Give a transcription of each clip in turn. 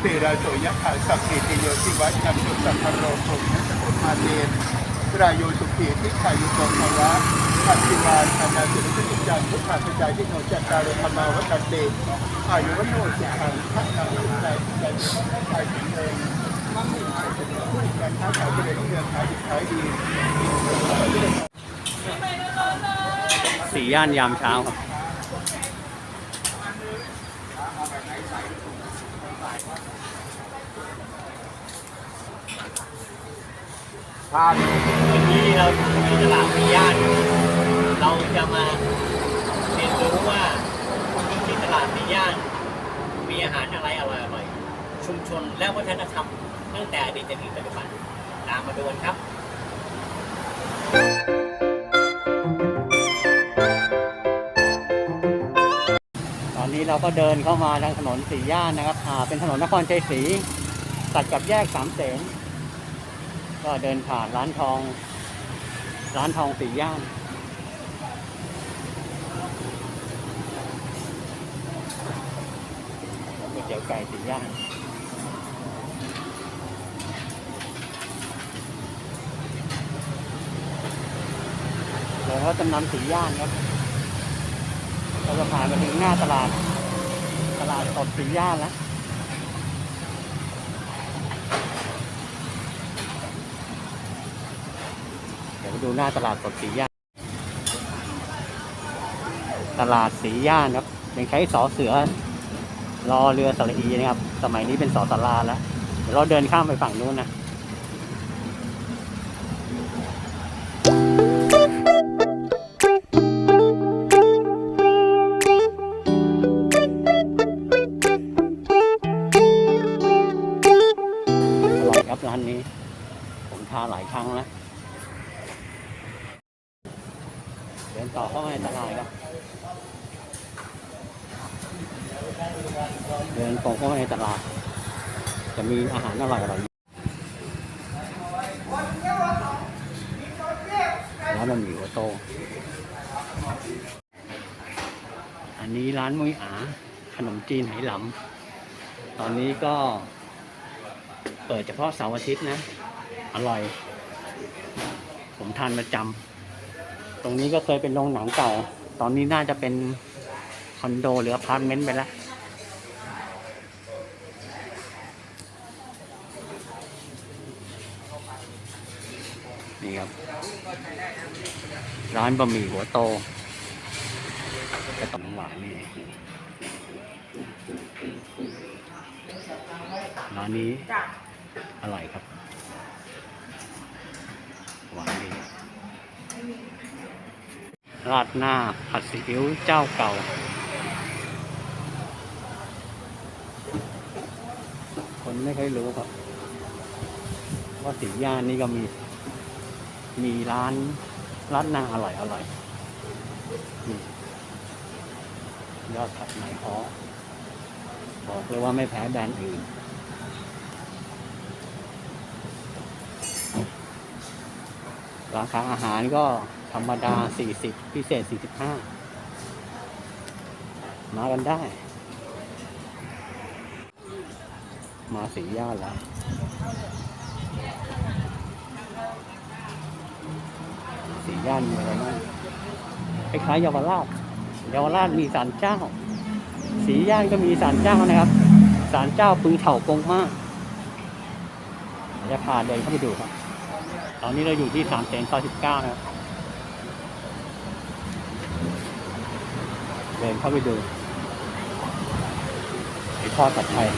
เตระโสยขาสัพพิติโยติวัชชันตุสัพพโรโภนัสสุลมาเตสรายโยสุขีทิขายุโกภวะปัจจิวานอนาสุขิจันทุกขาสจายที่โนจัตตารุธรรมาวัตเตอายุวโนสุขังทักขังใจใจใจถึงเองมั่งมีการค้าขายจะได้เงินขายดีขายดีสีย่านยามเช้าครับ วันนี้เราที่ตลาดมีย่านเราจะมาเรียนรู้ว่าที่ตลาดมีย่าน มีอาหารอะไรอร่อยๆชุมชนและวัฒนธรรมตั้งแต่อดีตจนถึงปัจจุบันตามมาดูกันครับตอนนี้เราก็เดินเข้ามาทางถนนสี่ย่านนะครับอ่าเป็นถนนนครชัยศรีตัดกับแยกสามเสน ก็เดินผ่านร้านทอง ร้านทองสี่ย่าน ก๋วยเตี๋ยวไก่สี่ย่านแล้วก็จำนำสี่ย่านครับเราจะผ่านมาถึงหน้าตลาด ตลาดสดสีย่านแล้ว ดูหน้าตลาดสดสีย่าน ตลาดสีย่านครับยังใช้สอเสือ รอเรือสระอีนะครับ สมัยนี้เป็นสอสาราแล้ว เดี๋ยวเราเดินข้ามไปฝั่งนู้นนะ เดินตรงเข้ามาในตลาด จะมีอาหารอร่อยอร่อยร้านบะหมี่หัวโต อันนี้ร้านมุยอาขนมจีนไหหลำ ตอนนี้ก็เปิดเฉพาะเสาร์อาทิตย์นะ อร่อย ผมทานประจำ ตรงนี้ก็เคยเป็นโรงหนังเก่า ตอนนี้น่าจะเป็นคอนโดหรืออพาร์ตเมนต์ไปแล้ว นี่ครับ ร้านบะหมี่หัวโตกระต่อมหวานนี่ร้านนี้อร่อยครับ หวานดีราดหน้าผัดซีอิ๊วเจ้าเก่าคนไม่ค่อยรู้ครับ ว่าสีย่านนี่ก็มี มีร้านร้านนาอร่อยอร่อยนี่ยอดผัดไหมพอบอกเลยว่าไม่แพ้แบรนด์อื่นราคาอาหารก็ธรรมดา 40 พิเศษ 45 มากันได้ มาสีย่านแล้ว สีย่านมีอะไรบ้างคล้ายๆเยาวราชเยาวราชมีศาลเจ้า สีย่านก็มีศาลเจ้านะครับศาลเจ้าปึงเถากงมากจะพาเดินเข้าไปดูครับ ตอนนี้เราอยู่ที่สามแสนเก้าสิบเก้านะครับเดินเข้าไปดูไอ้ทอดผัดไทย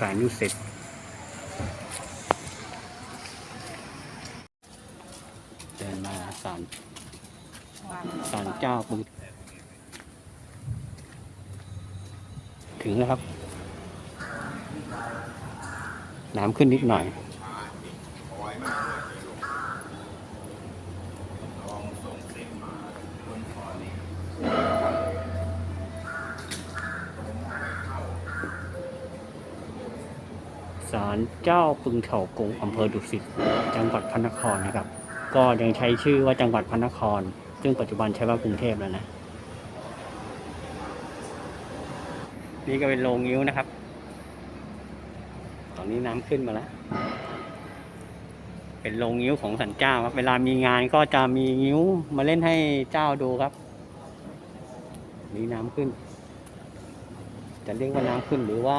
ศาลแขวงดุสิตเดินมาศาลศาลเจ้าปุถึงแล้วครับ น้ำขึ้นนิดหน่อยาลเจ้าปึงเถากงอำเภอดุสิตจังหวัดพระนครนะครับ ก็ยังใช้ชื่อว่าจังหวัดพระนคร ซึ่งปัจจุบันใช้ว่ากรุงเทพแล้วนะ นี่ก็เป็นโรงงิ้วนะครับ ตอนนี้น้ำขึ้นมาแล้วเป็นโรงงิ้วของสันเจ้าครับ เวลามีงานก็จะมีงิ้วมาเล่นให้เจ้าดูครับ นี่น้ำขึ้น จะเรียกว่าน้ำขึ้นหรือว่า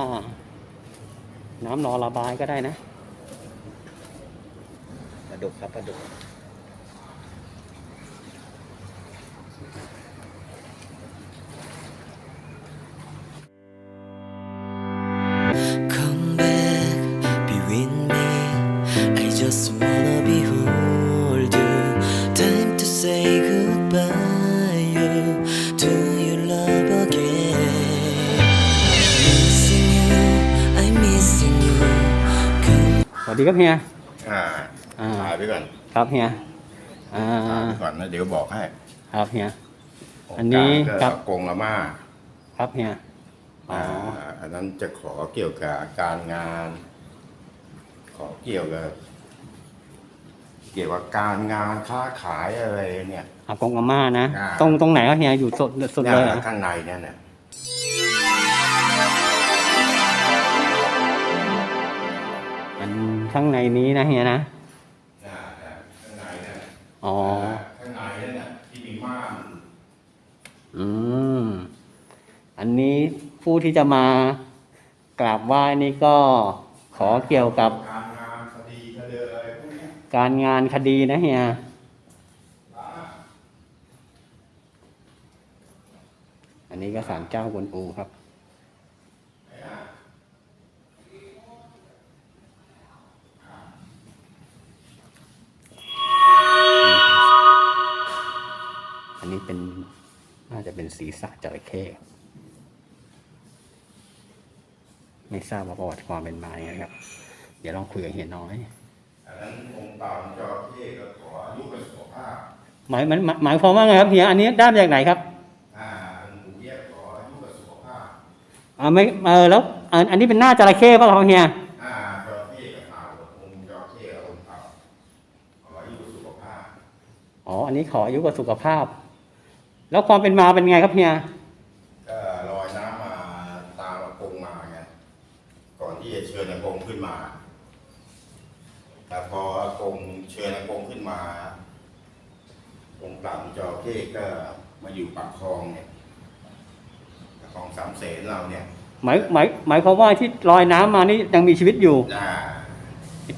น้ำนอระบายก็ได้นะปลาดุกครับปลาดุก ครับเฮียอ่าอ่าถ่ายไปก่อนครับเฮียอ่าถ่ายไปก่อนนะเดี๋ยวบอกให้ ครับเฮียอันนี้การครับกงละมาครับเฮียอ๋ออันนั้นจะขอเกี่ยวกับการงาน ขอเกี่ยวกับเกี่ยวกับการงานค้าขายอะไรเนี่ยอากงอาม่านะตรงตรงไหนครับเฮียอยู่สุดสุดเลยข้างในเนี่ยเนะ ข้างในนี้นะเฮียนะข้างในเนี่ยอ๋อ ข้างในนี่ยนะที่มีม่านอืม อันนี้ผู้ที่จะมากราบไหว้นี่ก็ขอเกี่ยวกับการงานคดีคดีอะไรพวกเนี้ยการงานคดีนะเฮีย อันนี้ก็ศาลเจ้ากวนอูครับ เป็นน่าจะเป็นศีรษะจระเข้ครับไม่ทราบว่าประวัติความเป็นมายังไงครับ เดี๋ยวลองคุยกับเฮียน้อยอันนั้นองค์เปล่าจอเท่ก็ขออายุเป็นสุขภาพหมายมันหมายหมายความว่าไงครับเฮียอันนี้ได้มาจากไหนครับอ่าเป็นหมูเยี่ยขออายุเป็นสุขภาพอ่าไม่เออแล้วอันอันนี้เป็นหน้าจระเข้ป่ะครับเฮียอ่าจอเท่กับเต่าองค์จอเท่กับองค์เต่าขออายุเป็นสุขภาพอ๋ออันนี้ขออายุกับสุขภาพ แล้วความเป็นมาเป็นไงครับเฮียก็ลอยน้ำมาตามอากงมาไงก่อนที่จะเชิญอากงขึ้นมา แต่พออากงเชิญอากงขึ้นมาองค์ปราบจอเท่ก็มาอยู่ปากคลองเนี่ยปากคลองสามเสนเราเนี่ย หมายหมายหมายความว่าที่ลอยน้ำมานี่ยังมีชีวิตอยู่อ่า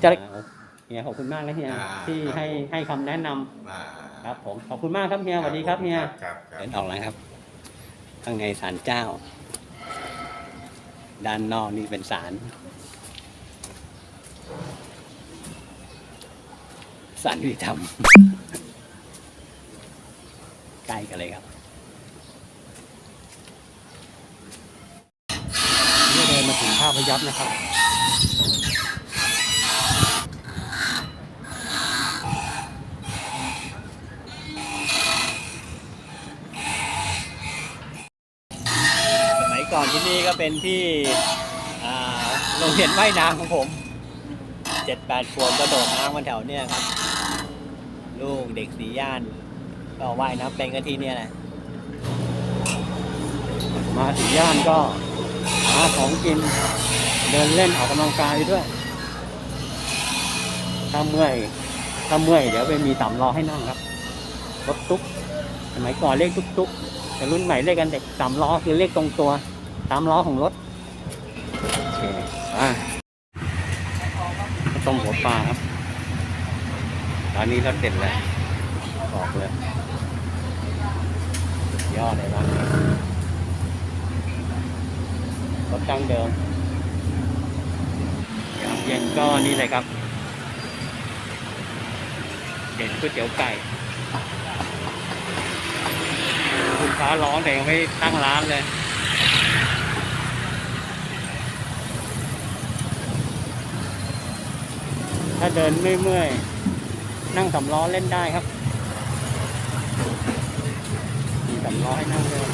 จระเฮียขอบคุณมากนะเฮียอ่าที่ครับให้ให้คำแนะนำอ่า ครับผมขอบคุณมากครับเฮียสวัสดีครับเฮียครับครับเดินออกแล้วครับ ข้างในศาลเจ้า ด้านนอกนี่เป็นศาลศาลยุติธรรมใกล้กันเลยครับนี่เดินมาถึงท่าพยับนะครับ นี่ก็เป็นที่อ่าโรงเรียนว่ายน้ำของผมเจ็ดแปดขวบกระโดดน้ำกันแถวเนี้ยครับ ลูกเด็กสีย่าน ก็ว่ายน้ำเป็นกันที่เนี่ยแหละมาสีย่านก็หาของกินเดินเล่นออกกำลังกายด้วยถ้าเมื่อยถ้าเมื่อยเดี๋ยวไปมีต่ำรอให้นั่งครับรถตุ๊กสมัยก่อนเรียกตุ๊กตุ๊กแต่รุ่นใหม่เรียกกันเด็กสามล้อคือเรียกตรงตัว ตามล้อของรถโอเคอะต้มหัวปลาครับร้านนี้รสเด็ดเลยบอกเลยสุดยอดเลยร้านนี้รสดั้งเดิมยามเย็นก็นี่เลยครับ เด็ดก๋วยเตี๋ยวไก่ลูกค้าร้องแต่ยังไม่ตั้งร้านเลย ถ้าเดินไม่เมื่อยๆนั่งสำล้อเล่นได้ครับมีสำล้อให้นั่งเลย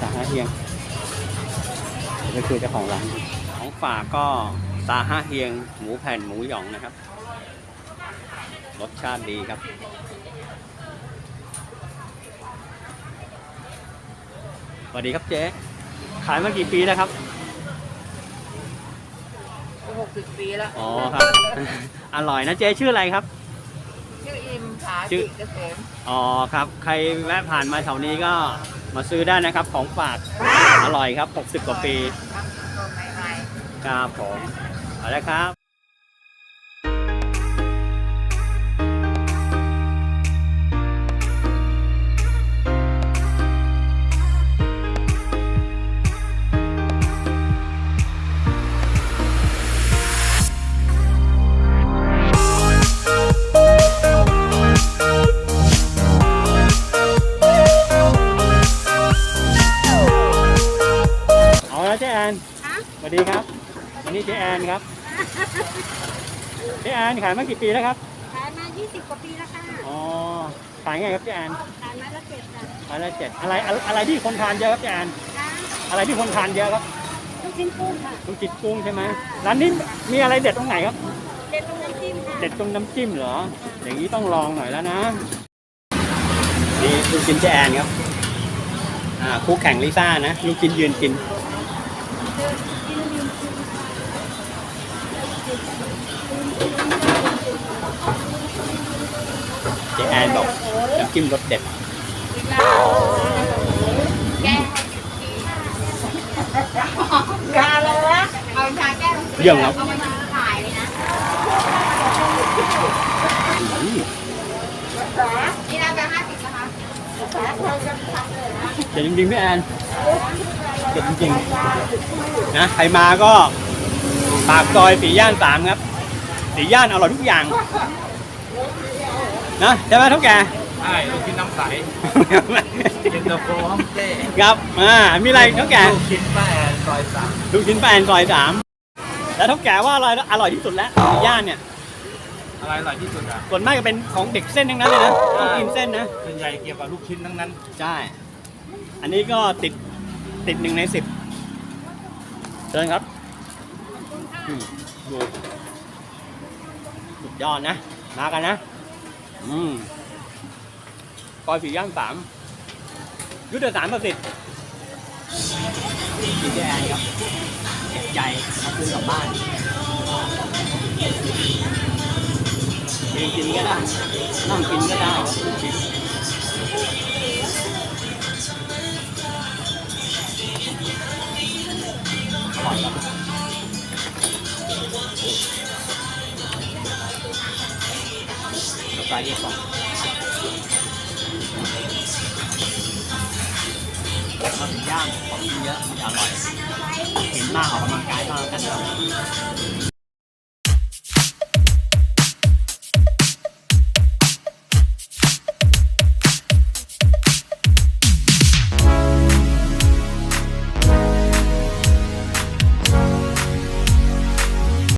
ตาห้าเฮียงนี่คือเจ้าของร้านของฝากก็ตาห้าเฮียง หมูแผ่นหมูหยองนะครับ รสชาติดีครับสวัสดีครับเจ๊ขายมากี่ปีแล้วครับ หกสิบปีแล้วอ๋อครับ อร่อยนะเจ๊ชื่ออะไรครับ ชื่ออิมผาชื่จิอเกษมอ๋อครับ ใครแวะผ่านมาแถวนี้ก็มาซื้อได้นะครับ ของฝากอร่อยครับ 60 กว่าปีครับตัวใหม่ครับผมเอาละครับ เจ๊แอนขายมากี่ปีแล้วครับ ขายมา 20 กว่าปีแล้วค่ะอ๋อ ขายไงครับเจ๊แอนขายมาละเจ็ดจ้ะขายละเจ็ดอะไรอะไรอะไรที่คนทานเยอะครับเจ๊แอนจ้าอะไรที่คนทานเยอะครับลูกชิ้นกุ้งค่ะลูกจิตกุ้งใช่ไหมร้านนี้มีอะไรเด็ดตรงไหนครับ เด็ดตรงน้ำจิ้มค่ะเด็ดตรงน้ำจิ้มเหรอ อย่างนี้ต้องลองหน่อยแล้วนะ นี่ลูกชิ้นเจ๊แอนครับ อ่าคู่แข่งลิซ่านะ ลูกชิ้นยืนกินเจ๊ แอนบอกน้ำจิ้มรสเด็ดๆกาเลยนะเอาชาแก้วเยี่ยมครับเอามาขายเลยนะนี่นะแบงค์ห้าสิบนะคะเด็ดจริงๆพี่แอนเด็ดจริงๆนะใครมาก็ปากซอยสีย่านสามครับสีย่านอร่อยทุกอย่าง นะใช่ไหมเท่าแกใช่ลูกชิ้นน้ำใสเย็นตาโฟฮ่องเต้ครับอ่ามีอะไรเท่าแก่ลูกชิ้นป้าแอนซอยสามลูกชิ้นแปนซอยสามแล้วเท่าแก่ว่าอร่อยอร่อยที่สุดแล้วในย่านเนี่ยอะไรอร่อยที่สุดอะส่วนมากจะเป็นของเด็กเส้นทั้งนั้นเลยนะต้องกินเส้นนะส่วนใหญ่เกี่ยวกับลูกชิ้นทั้งนั้นใช่อันนี้ก็ติดติดหนึ่งในสิบเชิญครับอืมดูสุดยอดนะ มากันนะ อืมซอยสี่ย่านสามยุทธสารประสิทธิ์กินได้ครับเก็บใจเอาคืนกลับบ้านยืนกินก็ได้นั่งกินก็ได้อร่อยครับ ปลาแฟเย็นก่อนมาถึงย่างของกินเยอะมันจะอร่อย เห็นมากออกกำลังกายก็แล้วกันนะ